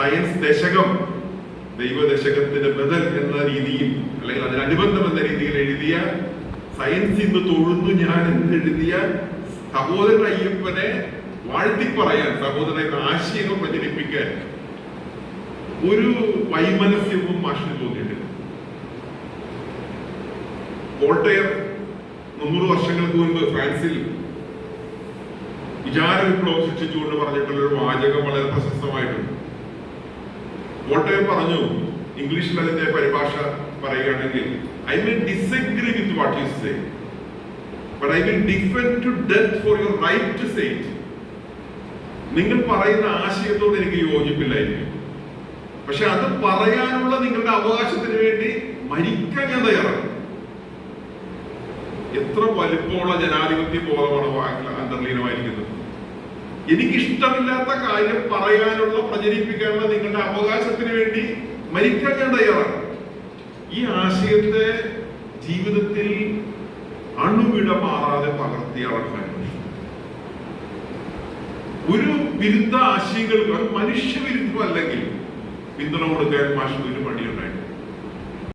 Science ദശകം ദൈവദശകത്തിന്റെ ബദൽ എന്ന രീതിയിൽ അല്ലെങ്കിൽ അതിനനുബന്ധം എന്ന രീതിയിൽ എഴുതിയ സയൻസ് ഇന്ന് തൊഴുന്നു ഞാൻ എന്നെഴുതിയ സഹോദരൻ അയ്യപ്പനെ വാഴ്ത്തി പറയാൻ സഹോദരൻ ആശയങ്ങൾ പ്രചരിപ്പിക്കാൻ ഒരു വൈമനസ്യവും മാഷിന് തോന്നിയിട്ടില്ല. വോൾട്ടയർ നൂറ് വർഷങ്ങൾക്ക് മുൻപ് ഫ്രാൻസിൽ വിചാര വിപ്ലവം സൃഷ്ടിച്ചുകൊണ്ട് പറഞ്ഞിട്ടുള്ള ഒരു വാചകം വളരെ പ്രശസ്തമായിട്ടുണ്ട്. വോൾട്ടയർ പറഞ്ഞു ഇംഗ്ലീഷിൽ അതിന്റെ പരിഭാഷ പറയുകയാണെങ്കിൽ I will disagree with what you say but I will defend to death for your right to say it നിങ്ങൾ പറയുന്ന ആശയത്തോട് എനിക്ക് യോജിപ്പില്ലായിരിക്കും. പക്ഷെ അത് പറയാനുള്ള നിങ്ങളുടെ അവകാശത്തിന് വേണ്ടി മരിക്കാൻ ഞാൻ തയ്യാറാണ്. എത്ര വലുപ്പമുള്ള ജനാധിപത്യ ബോധമാണ് അന്തർലീനമായിരിക്കുന്നത്. എനിക്കിഷ്ടമില്ലാത്ത കാര്യം പറയാനുള്ള പ്രചരിപ്പിക്കാനുള്ള നിങ്ങളുടെ അവകാശത്തിന് വേണ്ടി മരിക്കാൻ ഞാൻ തയ്യാറാണ്. ഈ ആശയത്തെ ജീവിതത്തിൽ അണുവിട മാറാതെ പകർത്തിയ ആൾക്കാർ ഒരു വിരുദ്ധ ആശയങ്ങൾക്ക് അത് മനുഷ്യവിരുദ്ധം അല്ലെങ്കിൽ പിന്തുണ കൊടുക്കാൻ മാഷിന് ഒരു പണിയുണ്ടായിട്ടില്ല